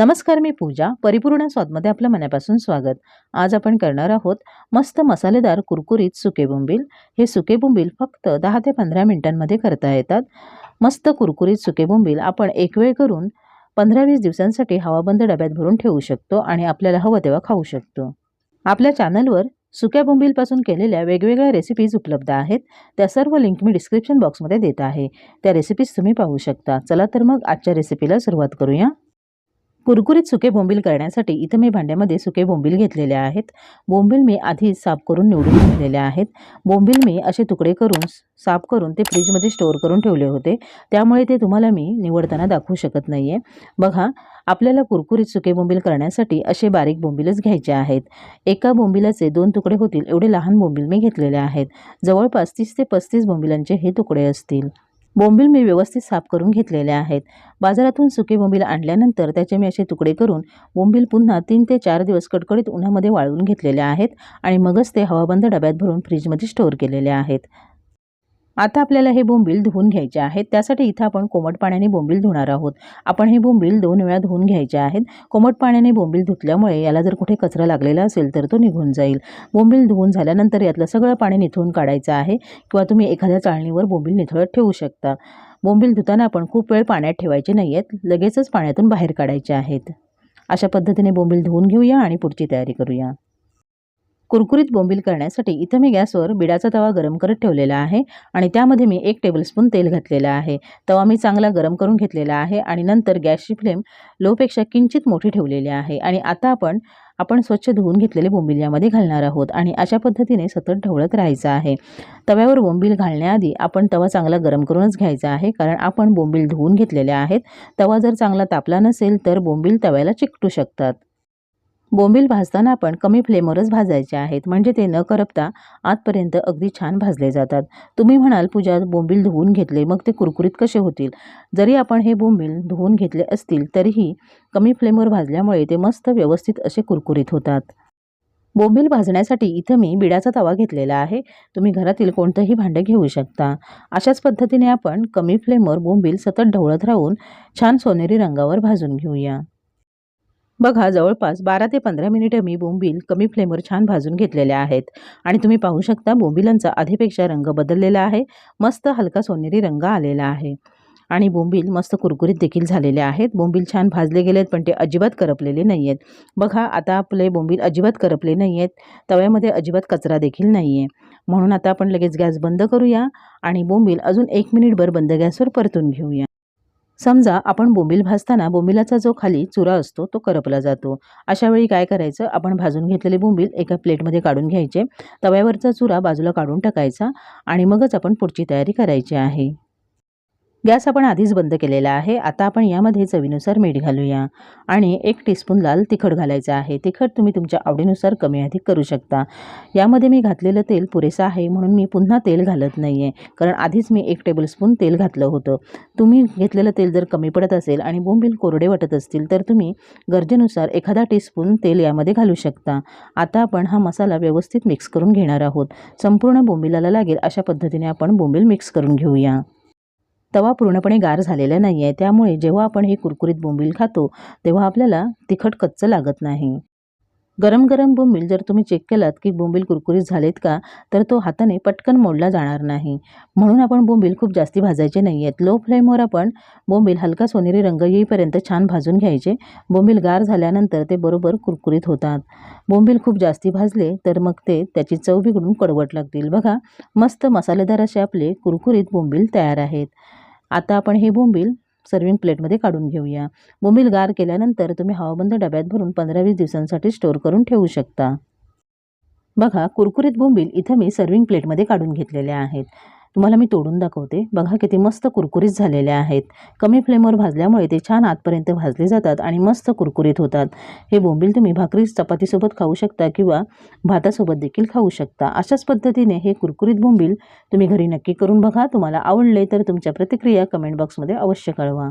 नमस्कार मी पूजा परिपूर्ण स्वादमध्ये आपलं मनापासून स्वागत. आज आपण करणार आहोत मस्त मसालेदार कुरकुरीत सुके बोंबील. हे सुके बोंबील फक्त दहा ते पंधरा मिनिटांमध्ये करता येतात. मस्त कुरकुरीत सुके बोंबील आपण एक वेळ करून पंधरा वीस दिवसांसाठी हवाबंद डब्यात भरून ठेवू शकतो आणि आपल्याला हवं तेव्हा खाऊ शकतो. आपल्या चॅनलवर सुक्या बोंबीलपासून केलेल्या वेगवेगळ्या रेसिपीज उपलब्ध आहेत. त्या सर्व लिंक मी डिस्क्रिप्शन बॉक्समध्ये देत आहे. त्या रेसिपीज तुम्ही पाहू शकता. चला तर मग आजच्या रेसिपीला सुरुवात करूया. कुरकुरीत सुके बोंबील करण्यासाठी इथं मी भांड्यामध्ये सुके बोंबील घेतलेले आहेत. बोंबील मी आधी साफ करून निवडून घेतलेले आहेत. बोंबील मी असे तुकडे करून साफ करून ते फ्रीजमध्ये स्टोअर करून ठेवले होते. त्यामुळे ते तुम्हाला मी निवडताना दाखवू शकत नाही आहे बघा आपल्याला कुरकुरीत सुके बोंबील करण्यासाठी असे बारीक बोंबीलच घ्यायचे आहेत. एका बोंबिलाचे दोन तुकडे होतील. एवढे लहान बोंबील मी घेतलेले आहेत. जवळपास तीस ते पस्तीस बोंबिलांचे हे तुकडे असतील. बोंबील मी व्यवस्थित साफ करून घेतलेले आहेत. बाजारातून सुके बोंबील आणल्यानंतर त्याचे मी असे तुकडे करून बोंबील पुन्हा तीन ते चार दिवस कडकडीत उन्हामध्ये वाळवून घेतलेले आहेत आणि मगच ते हवाबंद डब्यात भरून फ्रीजमध्ये स्टोअर केलेले आहेत. आता आपल्याला हे बोंबील धुवून घ्यायचे आहेत. त्यासाठी इथं आपण कोमट पाण्याने बोंबील धुणार आहोत. आपण हे बोंबील दोन वेळा धुवून घ्यायचे आहेत. कोमट पाण्याने बोंबील धुतल्यामुळे याला जर कुठे कचरा लागलेला असेल तर तो निघून जाईल. बोंबील धुवून झाल्यानंतर यातलं सगळं पाणी निथळून काढायचं आहे किंवा तुम्ही एखाद्या चाळणीवर बोंबील निथळत ठेवू शकता. बोंबील धुताना आपण खूप वेळ पाण्यात ठेवायचे नाही आहेत लगेचच पाण्यातून बाहेर काढायचे आहेत. अशा पद्धतीने बोंबील धुवून घेऊया आणि पुढची तयारी करूया. कुरकुरीत बोंबील करण्यासाठी इथं मी गॅसवर बिडाचा तवा गरम करत ठेवलेला आहे आणि त्यामध्ये मी एक टेबलस्पून तेल घातलेलं आहे. तवा मी चांगला गरम करून घेतलेला आहे आणि नंतर गॅसची फ्लेम लोपेक्षा किंचित मोठी ठेवलेली आहे आणि आता आपण आपण स्वच्छ धुवून घेतलेले बोंबील यामध्ये घालणार आहोत आणि अशा पद्धतीने सतत ढवळत राहायचं आहे. तव्यावर बोंबील घालण्याआधी आपण तवा चांगला गरम करूनच घ्यायचा आहे कारण आपण बोंबील धुवून घेतलेले आहेत. तवा जर चांगला तापला नसेल तर बोंबील तव्याला चिकटू शकतात. बोंबील भाजताना आपण कमी फ्लेमवरच भाजायचे आहेत. म्हणजे ते न करपता आतपर्यंत अगदी छान भाजले जातात. तुम्ही म्हणाल पूजा बोंबील धुवून घेतले मग ते कुरकुरीत कसे होतील? जरी आपण हे बोंबील धुवून घेतले असतील तरीही कमी फ्लेमवर भाजल्यामुळे ते मस्त व्यवस्थित असे कुरकुरीत होतात. बोंबील भाजण्यासाठी इथं मी बिडाचा तवा घेतलेला आहे. तुम्ही घरातील कोणतंही भांडं घेऊ शकता. अशाच पद्धतीने आपण कमी फ्लेमवर बोंबील सतत ढवळत राहून छान सोनेरी रंगावर भाजून घेऊया. बघा जवळपास बारा ते पंधरा मिनिटं मी बोंबील कमी फ्लेमवर छान भाजून घेतलेल्या आहेत. आणि तुम्ही पाहू शकता बोंबिलांचा आधीपेक्षा रंग बदललेला आहे. मस्त हलका सोनेरी रंग आलेला आहे. आणि बोंबील मस्त कुरकुरीत देखील झालेले आहेत. बोंबील छान भाजले गेलेत पण ते अजिबात करपलेले नाही आहेत बघा आता आपले बोंबील अजिबात करपले नाही आहेत तव्यामध्ये अजिबात कचरा देखील नाही आहे म्हणून आता आपण लगेच गॅस बंद करूया आणि बोंबील अजून एक मिनिटभर बंद गॅसवर परतून घेऊया. समजा आपण बोंबील भाजताना बोंबिलाचा जो खाली चुरा असतो तो करपला जातो. अशा वेळी काय करायचं? आपण भाजून घेतलेले बोंबील एका प्लेटमध्ये काढून घ्यायचे. तव्यावरचा चुरा बाजूला काढून टाकायचा आणि मगच आपण पुढची तयारी करायची आहे. गॅस आपण आधीच बंद केलेला आहे. आता आपण यामध्ये चवीनुसार मीठ घालूया. आणि एक टीस्पून लाल तिखट घालायचं आहे. तिखट तुम्ही तुमच्या आवडीनुसार कमी अधिक करू शकता. यामध्ये मी घातलेलं तेल पुरेसं आहे म्हणून मी पुन्हा तेल घालत नाही आहे कारण आधीच मी एक टेबलस्पून तेल घातलं होतं. तुम्ही घेतलेलं तेल जर कमी पडत असेल आणि बोंबील कोरडे वाटत असतील तर तुम्ही गरजेनुसार एखादा टीस्पून तेल यामध्ये घालू शकता. आता आपण हा मसाला व्यवस्थित मिक्स करून घेणार आहोत. संपूर्ण बोंबिलाला लागेल अशा पद्धतीने आपण बोंबील मिक्स करून घेऊया. तवा पूर्णपणे गार झालेला नाही आहे त्यामुळे जेव्हा आपण हे कुरकुरीत बोंबील खातो तेव्हा आपल्याला तिखट कच्चं लागत नाही. गरम गरम बोंबील जर तुम्ही चेक केलात की बोंबील कुरकुरीत झालेत का तर तो हाताने पटकन मोडला जाणार नाही. म्हणून आपण बोंबील खूप जास्ती भाजायचे नाही आहेत लो फ्लेमवर आपण बोंबील हलका सोनेरी रंग येईपर्यंत छान भाजून घ्यायचे. बोंबील गार झाल्यानंतर ते बरोबर कुरकुरीत होतात. बोंबील खूप जास्ती भाजले तर मग ते त्याची चव बिघडून कडवट लागतील. बघा मस्त मसालेदार असे आपले कुरकुरीत बोंबील तयार आहेत. आता आपण हे बोंबील सर्विंग प्लेटमध्ये काढून घेऊया. बोंबील गार केल्यानंतर तुम्ही हवाबंद डब्यात भरून पंधरा वीस दिवसांसाठी स्टोअर करून ठेवू शकता. बघा कुरकुरीत बोंबील इथं मी सर्विंग प्लेटमध्ये काढून घेतलेले आहेत. तुम्हाला मी तोडून दाखवते. बघा किती मस्त कुरकुरीत झालेले आहेत. कमी फ्लेमवर भाजल्यामुळे ते छान आतपर्यंत भाजले जातात आणि मस्त कुरकुरीत होतात. हे बोंबील तुम्ही भाकरी चपातीसोबत खाऊ शकता किंवा भातासोबत देखील खाऊ शकता. अशाच पद्धतीने हे कुरकुरीत बोंबील तुम्ही घरी नक्की करून बघा. तुम्हाला आवडले तर तुमच्या प्रतिक्रिया कमेंट बॉक्समध्ये अवश्य कळवा.